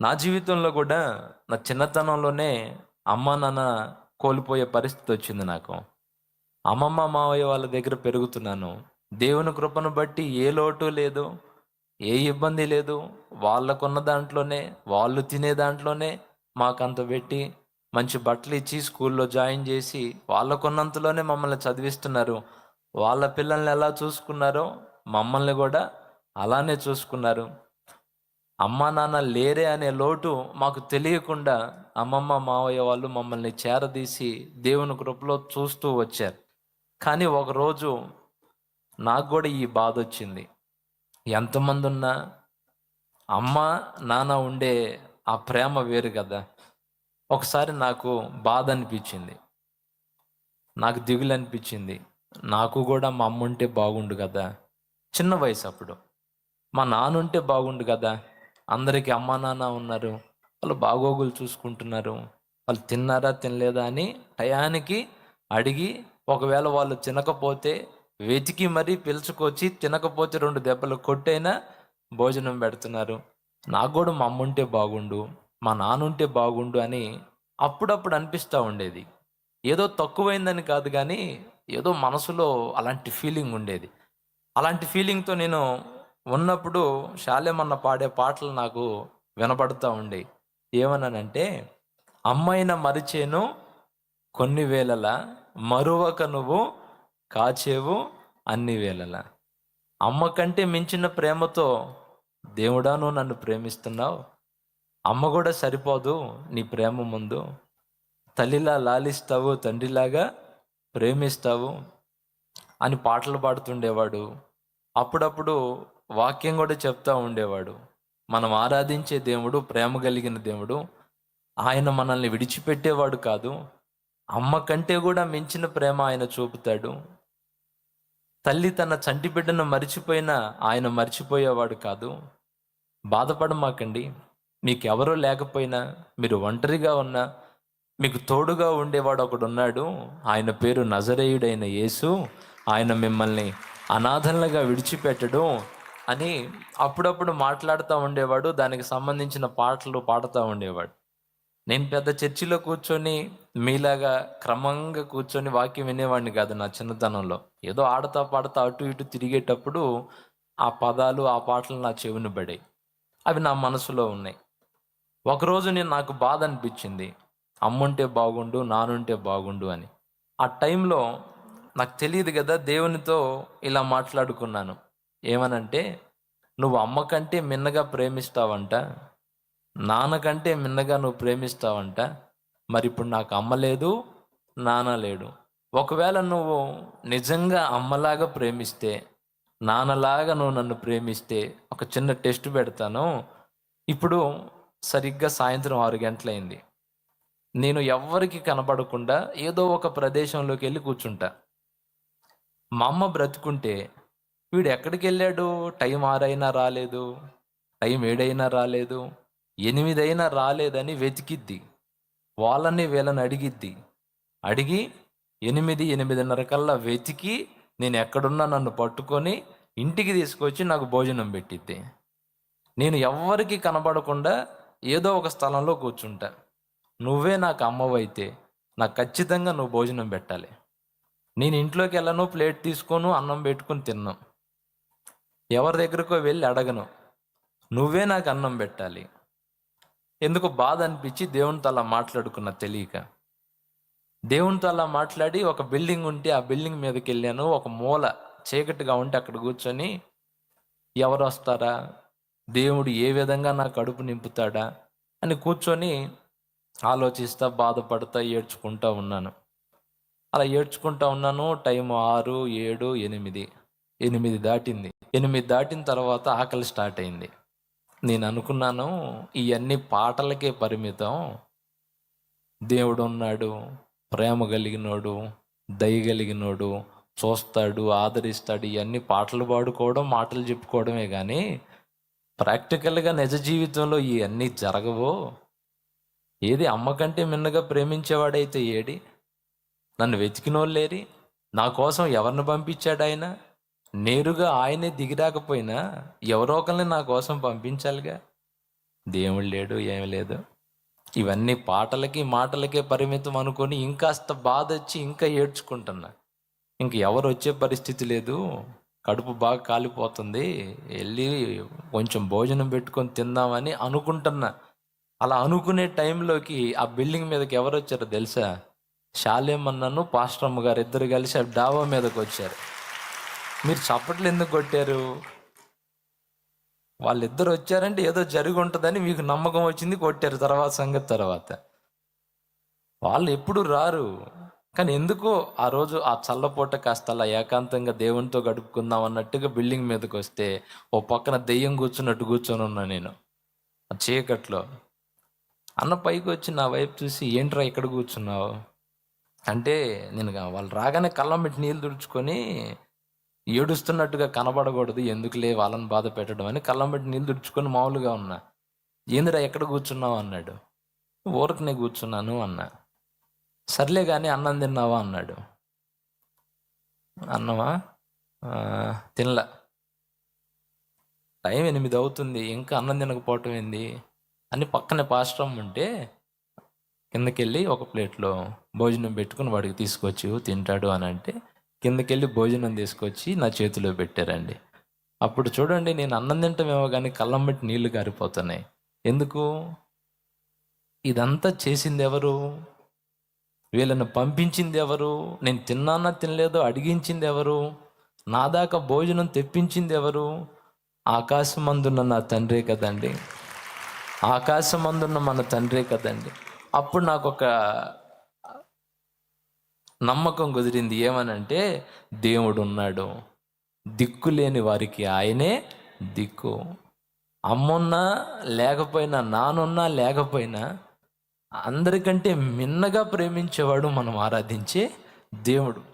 నా జీవితంలో కూడా నా చిన్నతనంలోనే అమ్మ నాన్న కోల్పోయే పరిస్థితి వచ్చింది నాకు. అమ్మమ్మ మావయ్య వాళ్ళ దగ్గర పెరుగుతున్నాను. దేవుని కృపను బట్టి ఏ లోటు లేదు ఏ ఇబ్బంది లేదు. వాళ్ళకున్న దాంట్లోనే వాళ్ళు తినే దాంట్లోనే మాకంత పెట్టి మంచి బట్టలు ఇచ్చి స్కూల్లో జాయిన్ చేసి వాళ్ళకున్నంతలోనే మమ్మల్ని చదివిస్తున్నారు. వాళ్ళ పిల్లల్ని ఎలా చూసుకున్నారో మమ్మల్ని కూడా అలానే చూసుకున్నారు. అమ్మ నాన్న లేరే అనే లోటు మాకు తెలియకుండా అమ్మమ్మ మావయ్య వాళ్ళు మమ్మల్ని చేరదీసి దేవుని కృపలో చూస్తూ వచ్చారు. కానీ ఒకరోజు నాకు కూడా ఈ బాధ వచ్చింది. ఎంతమంది ఉన్నా అమ్మ నాన్న ఉండే ఆ ప్రేమ వేరు కదా. ఒకసారి నాకు బాధ అనిపించింది. నాకు దిగులు అనిపించింది. నాకు కూడా మా అమ్మ ఉంటే బాగుండు కదా. చిన్న వయసు అప్పుడు. మా నాన్న ఉంటే బాగుండు కదా. అందరికీ అమ్మా నాన్న ఉన్నారు. వాళ్ళు బాగోగులు చూసుకుంటున్నారు. వాళ్ళు తిన్నారా తినలేదా అని టయానికి అడిగి ఒకవేళ వాళ్ళు తినకపోతే వెతికి మరీ పిలుచుకొచ్చి తినకపోతే రెండు దెబ్బలు కొట్టైనా భోజనం పెడుతున్నారు. నాకు కూడా మా అమ్మ ఉంటే బాగుండు మా నాన్న ఉంటే బాగుండు అని అప్పుడప్పుడు అనిపిస్తూ ఉండేది. ఏదో తక్కువైందని కాదు కానీ ఏదో మనసులో అలాంటి ఫీలింగ్ ఉండేది. అలాంటి ఫీలింగ్తో నేను ఉన్నప్పుడు శాలేమన్న పాడే పాటలు నాకు వినపడుతూ ఉండే. ఏమన్నానంటే అమ్మైన మరిచేను కొన్ని వేళల మరువక నువ్వు కాచేవు అన్ని వేళల. అమ్మ కంటే మించిన ప్రేమతో దేవుడా నువ్వు నన్ను ప్రేమిస్తున్నావు. అమ్మ కూడా సరిపోదు నీ ప్రేమ ముందు. తల్లిలా లాలిస్తావు తండ్రిలాగా ప్రేమిస్తావు అని పాటలు పాడుతుండేవాడు. అప్పుడప్పుడు వాక్యం కూడా చెప్తా ఉండేవాడు. మనం ఆరాధించే దేవుడు ప్రేమ కలిగిన దేవుడు ఆయన మనల్ని విడిచిపెట్టేవాడు కాదు. అమ్మ కంటే కూడా మించిన ప్రేమ ఆయన చూపుతాడు. తల్లి తన చంటి బిడ్డను మరిచిపోయినా ఆయన మర్చిపోయేవాడు కాదు. బాధపడమాకండి. మీకు ఎవరో లేకపోయినా మీరు ఒంటరిగా ఉన్నా మీకు తోడుగా ఉండేవాడు ఒకడు ఉన్నాడు. ఆయన పేరు నజరేయుడైన యేసు. ఆయన మిమ్మల్ని అనాథలుగా విడిచిపెట్టడం. అని అప్పుడప్పుడు మాట్లాడుతూ ఉండేవాడు దానికి సంబంధించిన పాటలు పాడుతూ ఉండేవాడు. నేను పెద్ద చర్చిలో కూర్చొని మీలాగా క్రమంగా కూర్చొని వాక్యం వినేవాడిని కాదు నా చిన్నతనంలో. ఏదో ఆడతా పాడుతా అటు ఇటు తిరిగేటప్పుడు ఆ పదాలు ఆ పాటలు నా చెవిని పడాయి. అవి నా మనసులో ఉన్నాయి. ఒకరోజు నేను నాకు బాధ అనిపించింది. అమ్ముంటే బాగుండు నానుంటే బాగుండు అని. ఆ టైంలో నాకు తెలియదు కదా దేవునితో ఇలా మాట్లాడుకున్నాను. ఏమనంటే నువ్వు అమ్మ కంటే మిన్నగా ప్రేమిస్తావంట నాన్నకంటే మిన్నగా నువ్వు ప్రేమిస్తావంట మరి ఇప్పుడు నాకు అమ్మ లేదు నాన్న లేడు. ఒకవేళ నువ్వు నిజంగా అమ్మలాగా ప్రేమిస్తే నాన్నలాగా నువ్వు నన్ను ప్రేమిస్తే ఒక చిన్న టెస్ట్ పెడతాను. ఇప్పుడు సరిగ్గా సాయంత్రం ఆరు గంటలైంది. నేను ఎవ్వరికి కనపడకుండా ఏదో ఒక ప్రదేశంలోకి వెళ్ళి కూర్చుంటా. మా అమ్మ బ్రతుకుంటే వీడు ఎక్కడికి వెళ్ళాడు? టైం ఆరైనా రాలేదు. టైం ఏడైనా రాలేదు. ఎనిమిదైనా రాలేదని వెతికిద్ది. వాళ్ళని వీళ్ళని అడిగిద్ది. అడిగి ఎనిమిది ఎనిమిదిన్నర కల్లా వెతికి నేను ఎక్కడున్నా నన్ను పట్టుకొని ఇంటికి తీసుకొచ్చి నాకు భోజనం పెట్టిద్ది. నేను ఎవ్వరికి కనబడకుండా ఏదో ఒక స్థలంలో కూర్చుంటా. నువ్వే నాకు అమ్మవైతే నాకు ఖచ్చితంగా నువ్వు భోజనం పెట్టాలి. నేను ఇంట్లోకి వెళ్ళను ప్లేట్ తీసుకోను అన్నం పెట్టుకుని తిన్నాం. ఎవరి దగ్గరకో వెళ్ళి అడగను. నువ్వే నాకు అన్నం పెట్టాలి. ఎందుకు బాధ అనిపించి దేవునితో అలా మాట్లాడుకున్న తెలియక. దేవునితో అలా మాట్లాడి ఒక బిల్డింగ్ ఉంటే ఆ బిల్డింగ్ మీదకి వెళ్ళాను. ఒక మూల చీకటిగా ఉంటే అక్కడ కూర్చొని ఎవరు వస్తారా? దేవుడు ఏ విధంగా నా కడుపు నింపుతాడా? అని కూర్చొని ఆలోచిస్తా బాధపడతా ఏడ్చుకుంటా ఉన్నాను. అలా ఏడ్చుకుంటా ఉన్నాను. టైం ఆరు ఏడు ఎనిమిది. ఎనిమిది దాటింది. ఎనిమిది దాటిన తర్వాత ఆకలి స్టార్ట్ అయింది. నేను అనుకున్నాను ఇవన్నీ పాటలకే పరిమితం. దేవుడు ఉన్నాడు ప్రేమ కలిగినోడు దయగలిగినోడు చూస్తాడు ఆదరిస్తాడు ఇవన్నీ పాటలు పాడుకోవడం మాటలు చెప్పుకోవడమే కానీ ప్రాక్టికల్గా నిజ జీవితంలో ఇవన్నీ జరగవు? ఏది అమ్మ కంటే మిన్నగా ప్రేమించేవాడైతే ఏడి? నన్ను వెతికినోళ్ళేరి? నా కోసం ఎవరిని పంపించాడు ఆయన నేరుగా ఆయనే దిగిరాకపోయినా ఎవరో ఒకరిని నా కోసం పంపించాలిగా? దేవుడు లేడు ఏం లేదు. ఇవన్నీ పాటలకి మాటలకే పరిమితం అనుకొని ఇంకాస్త బాధ వచ్చి ఇంకా ఏడ్చుకుంటున్నా. ఇంక ఎవరు వచ్చే పరిస్థితి లేదు. కడుపు బాగా కాలిపోతుంది. వెళ్ళి కొంచెం భోజనం పెట్టుకొని తిందామని అనుకుంటున్నా. అలా అనుకునే టైంలోకి ఆ బిల్డింగ్ మీదకి ఎవరు వచ్చారో తెలుసా? శాలేమన్నను పాస్టమ్మ గారు ఇద్దరు కలిసి ఆ డాబా మీదకి వచ్చారు మీరు చప్పట్లు ఎందుకు కొట్టారు? వాళ్ళిద్దరు వచ్చారంటే ఏదో జరిగి ఉంటుందని మీకు నమ్మకం వచ్చింది కొట్టారు తర్వాత సంగతి తర్వాత. వాళ్ళు ఎప్పుడు రారు. కానీ ఎందుకో ఆ రోజు ఆ చల్లపూట కాస్త అలా ఏకాంతంగా దేవునితో గడుపుకుందాం అన్నట్టుగా బిల్డింగ్ మీదకి వస్తే ఓ పక్కన దెయ్యం కూర్చున్నట్టు కూర్చొని ఉన్నా నేను ఆ చీకట్లో. అన్న పైకి వచ్చి నా వైపు చూసి ఏంట్రా ఇక్కడ కూర్చున్నావు? అంటే నేను వాళ్ళు రాగానే కళ్ళం పెట్టి నీళ్ళు తుడుచుకొని ఏడుస్తున్నట్టుగా కనబడకూడదు ఎందుకులే వాళ్ళని బాధ పెట్టడం అని కళ్ళం పెట్టి నీళ్ళు దుడుచుకొని మామూలుగా ఉన్నా. ఏందిరా ఎక్కడ కూర్చున్నావు? అన్నాడు. ఊరకనే కూర్చున్నాను అన్నా. సర్లే కానీ అన్నం తిన్నావా? అన్నాడు. అన్నమా? తినలా. టైం ఎనిమిది అవుతుంది ఇంకా అన్నం తినకపోవటం ఏంది? అని పక్కనే పాస్టమ్ ఉంటే కిందకెళ్ళి ఒక ప్లేట్లో భోజనం పెట్టుకుని వాడికి తీసుకొచ్చి తింటాడు అని అంటే కిందకెళ్ళి భోజనం తీసుకొచ్చి నా చేతిలో పెట్టారండి. అప్పుడు చూడండి నేను అన్నం తింటమేమో కానీ కళ్ళం బట్టి నీళ్ళు కారిపోతున్నాయి ఎందుకు? ఇదంతా చేసింది ఎవరు వీళ్ళని పంపించింది ఎవరు నేను తిన్నానా తినలేదో అడిగించింది ఎవరు నా దాకా భోజనం తెప్పించింది ఎవరు ఆకాశమందున్న నా తండ్రే కదండి. ఆకాశమందున్న మన తండ్రే కదండి. అప్పుడు నాకు ఒక నమ్మకం కుదిరింది ఏమనంటే దేవుడు ఉన్నాడు దిక్కు లేని వారికి ఆయనే దిక్కు. అమ్మున్నా లేకపోయినా నానున్నా లేకపోయినా అందరికంటే మిన్నగా ప్రేమించేవాడు మనం ఆరాధించే దేవుడు.